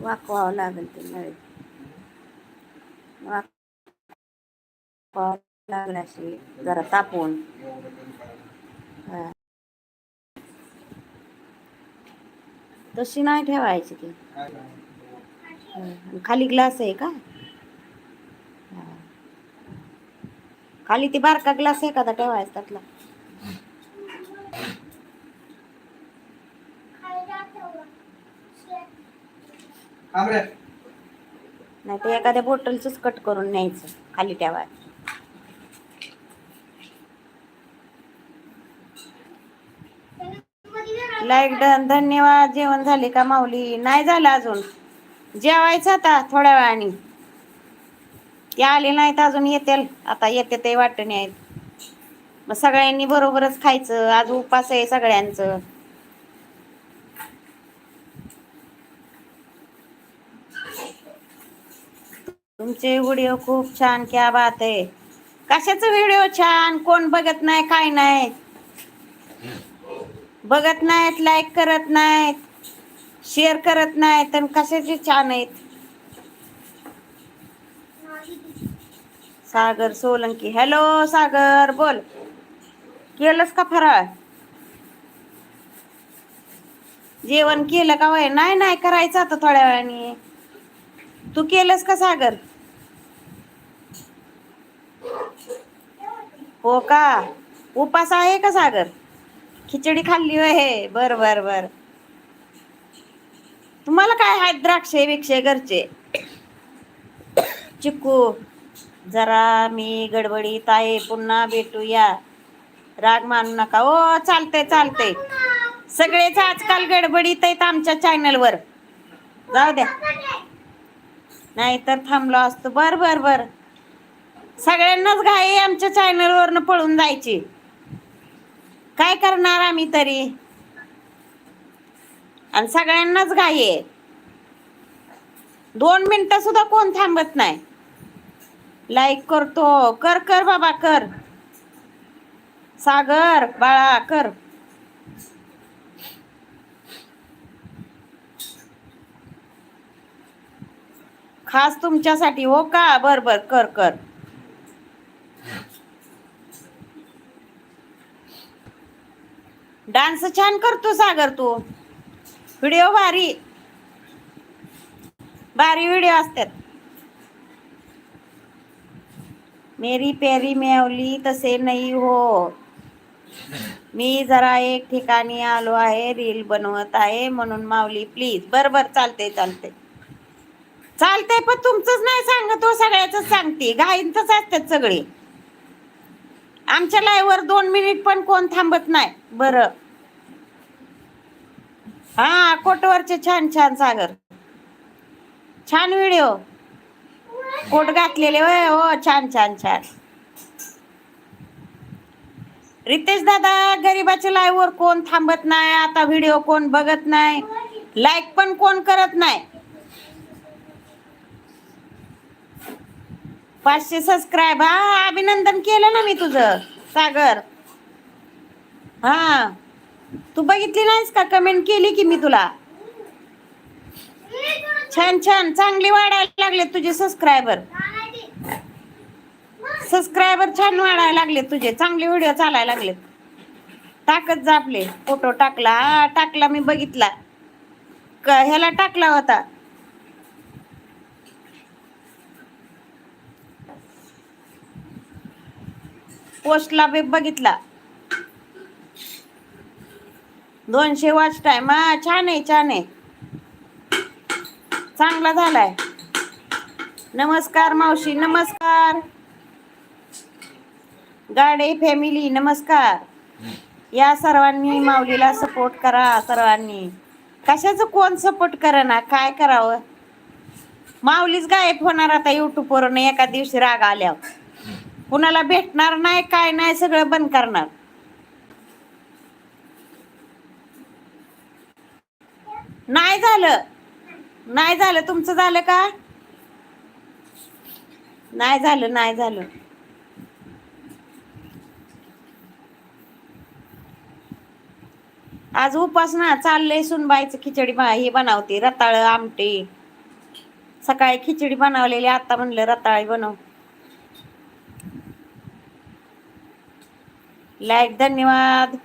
वाकवावं लागेल ते नळी वाकवावं लागेल अशी जरा तापवून तशी नाही ठेवायची ती खाली ग्लास आहे का? खाली ती बारका ग्लास एखादा ठेवायचा त्यातला. नाही ते एखाद्या बॉटलच कट करून न्यायचं खाली ठेवा. लाईक डन धन्यवाद. जेवण झाले का माऊली? नाही झालं अजून. जेवायचं आता थोड्या वेळाने. ते आले नाहीत अजून येतील. आता येते ते वाटणे. आहेत मग सगळ्यांनी बरोबरच खायचं. आज उपास आहे सगळ्यांचं. तुमचे व्हिडिओ खूप छान क्या बात आहे. कशाचं व्हिडिओ छान? कोण बघत नाही काय नाही. बघत नाहीत लाईक करत नाहीत शेअर करत नाहीत आणि कशाचे छान आहेत? सागर सोलंकी. हॅलो सागर बोल. केलंस का फराळ? जेवण केलं का वय नाही नाही करायचं आता थोड्या वेळाने. तू केलंस का सागर? हो का? उपास आहे का सागर? खिचडी खाल्ली आहे बर बर बर. तुम्हाला काय आहेत द्राक्षे बिक्षे घरचे? चिक्कू जरा मी गडबडीत आहे. पुन्हा भेटूया. राग मानू नका. हो, ओ चालते चालतंय. सगळेच आजकाल गडबडीत आहेत आमच्या चॅनलवर. जाऊ द्या. नाही तर थांबलो असतो. बर बर बर. सगळ्यांनाच घाई आमच्या आमच्या चॅनलवरनं पळून जायची. काय करणार आम्ही तरी? आणि सगळ्यांनाच घाई आहे. दोन मिनिटं सुद्धा कोण थांबत नाही. लाईक करतो. कर कर बाबा कर. सागर बाळा कर. खास तुमच्यासाठी हो का? बर बर कर कर. डान्स छान करतो सागर तू. व्हिडिओ भारी. भारी व्हिडिओ असतात. मेरी पेरी मेवली तसे नाही हो. मी जरा एक ठिकाणी आलो आहे रील बनवत आहे म्हणून माऊली प्लीज बर बर चालते चालते चालते पण तुमचंच नाही सांगत हो सगळ्याच सांगते. घाईंच असतात सगळे. आमच्या लाईव्हवर दोन मिनिट पण कोण थांबत नाही. बर. हा कोटवरचे छान छान सागर. छान व्हिडिओ. कोट घातलेले वय हो छान छान छान. रितेश दादा गरीबाच्या लाईव्हवर कोण थांबत नाही आता व्हिडिओ कोण बघत नाही. लाईक पण कोण करत नाही. पाचशे सबस्क्राईब हा अभिनंदन केलं ना मी तुझं. सागर. हा. तू बघितली नाहीस का? कमेंट केली की मी तुला. छान छान. चांगली वाढायला लागले तुझे सबस्क्रायबर सबस्क्रायबर छान वाढायला लागले तुझे. चांगले व्हिडिओ चालायला लागलेत. टाकत जा आपले. फोटो टाकला. हा टाकला मी बघितला. ह्याला टाकला होता. पोस्टला बी बघितला. दोनशे वॉच टाइम हा छान आहे छान आहे. चांगला झालाय. नमस्कार मावशी नमस्कार. गाडे फॅमिली नमस्कार. या सर्वांनी माऊलीला सपोर्ट करा सर्वांनी. कशाचं कोण सपोर्ट करा ना काय करावं? माऊलीच गायब होणार आता युट्यूबवरून एका दिवशी राग आल्यावर. कुणाला भेटणार नाही काय नाही सगळं बंद करणार. नाही झालं. नाही झालं. तुमचं झालं का? नाही झालं नाही झालं. आज उपास ना चाललंय सुनबाईचं खिचडी हे बनवते रताळ आमटी. सकाळी खिचडी बनवलेली आता म्हणलं रताळी बनव. लाईक धन्यवाद.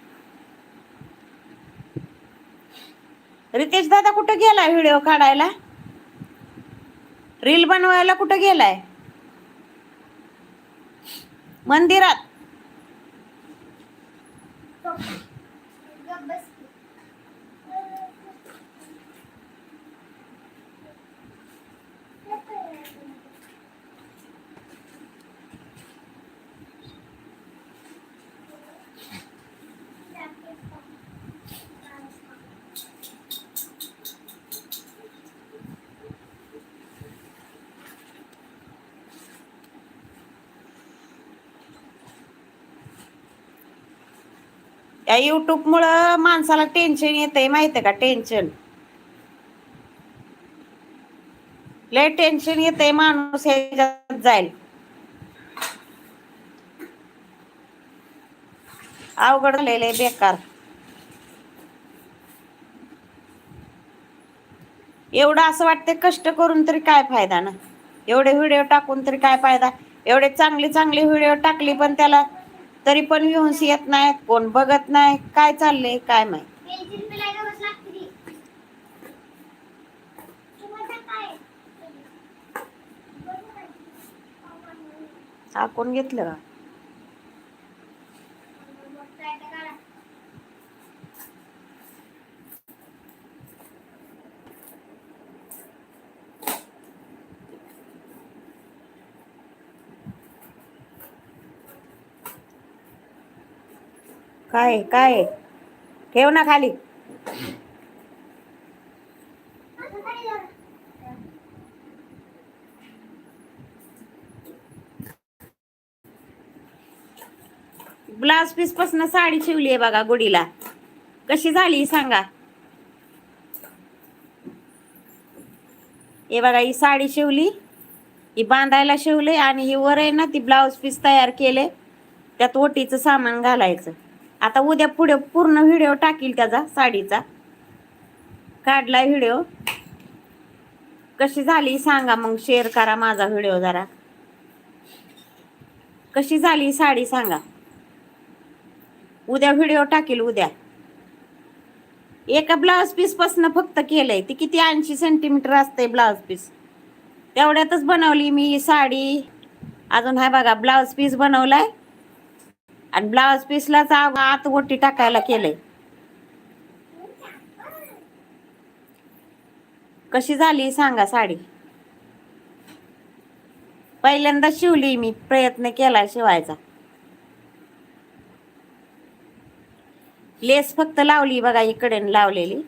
रितेश दादा कुठं गेलाय व्हिडिओ काढायला? रील बनवायला कुठं गेलाय? मंदिरात. या युट्यूब मुळे माणसाला टेन्शन येतंय माहितीये का? टेन्शन लय टेन्शन येतंय माणूस ह्याच्यात जाईल अवघड झालेलं आहे बेकार. एवढं असं वाटतं कष्ट करून तरी काय फायदा ना? एवढे व्हिडिओ टाकून तरी काय फायदा? एवढे चांगले चांगले व्हिडिओ टाकली पण त्याला तरी पण व्ह्यूज येत नाही कोण बघत नाही काय चाललंय काय माहीत हा कोण घेतलं का? काय काय? ठेव ना खाली. ब्लाउज पीस पासन साडी शिवली आहे बघा गुडीला कशी झाली सांगा. हे बघा ही साडी शिवली ही बांधायला शिवले आणि ही वर आहे ना ती ब्लाउज पीस तयार केले. त्यात ओटीचं सामान घालायचं. आता उद्या पुढे पूर्ण व्हिडिओ टाकील त्याचा साडीचा. काढलाय व्हिडिओ. कशी झाली सांगा मग शेअर करा माझा व्हिडिओ जरा. कशी झाली साडी सांगा. उद्या व्हिडिओ टाकील उद्या. एका ब्लाऊज पीस पासन फक्त केलंय ती किती ऐंशी सेंटीमीटर असते ब्लाऊज पीस तेवढ्यातच बनवली मी साडी. अजून हा बघा ब्लाऊज पीस बनवलाय. आणि ब्लाउज पीसलाच आत ओटी टाकायला केलंय. कशी झाली सांगा साडी? पहिल्यांदा शिवली मी प्रयत्न केला शिवायचा. लेस फक्त लावली बघा इकडे लावलेली.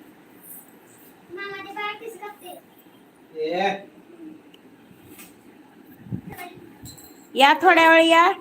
या थोड्या वेळ या.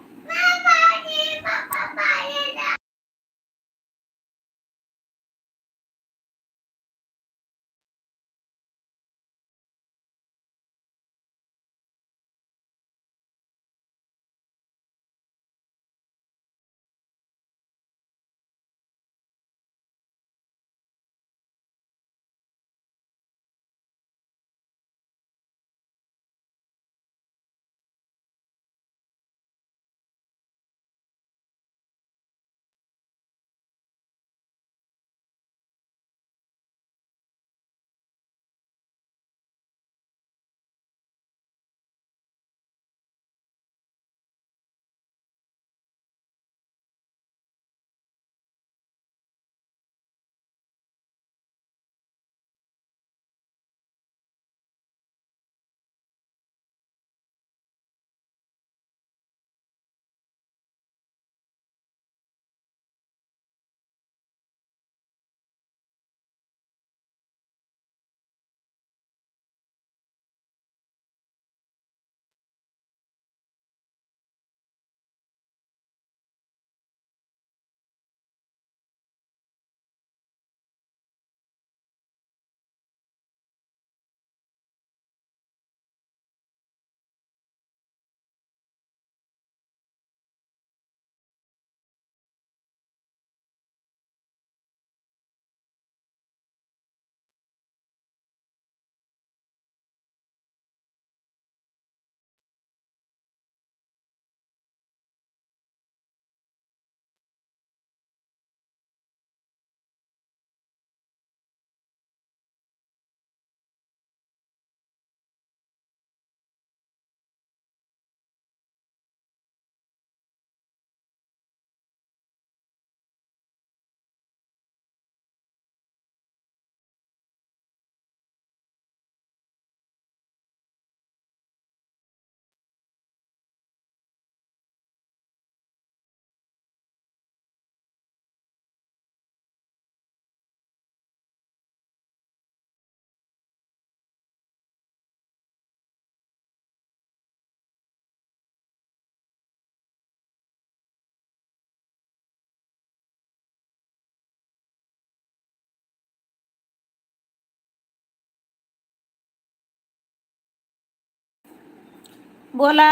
बोला.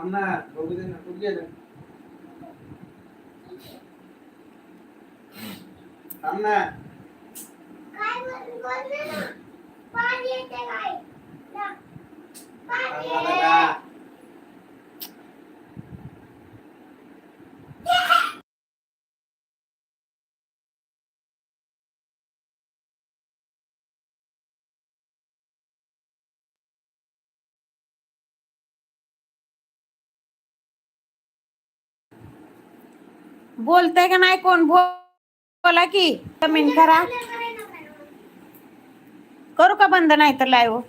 थांब ना बघू दे ना कुठे बोलतय का नाही कोण? बोला की. कमेंट करा. करू का बंद? नाही तर लाईव्ह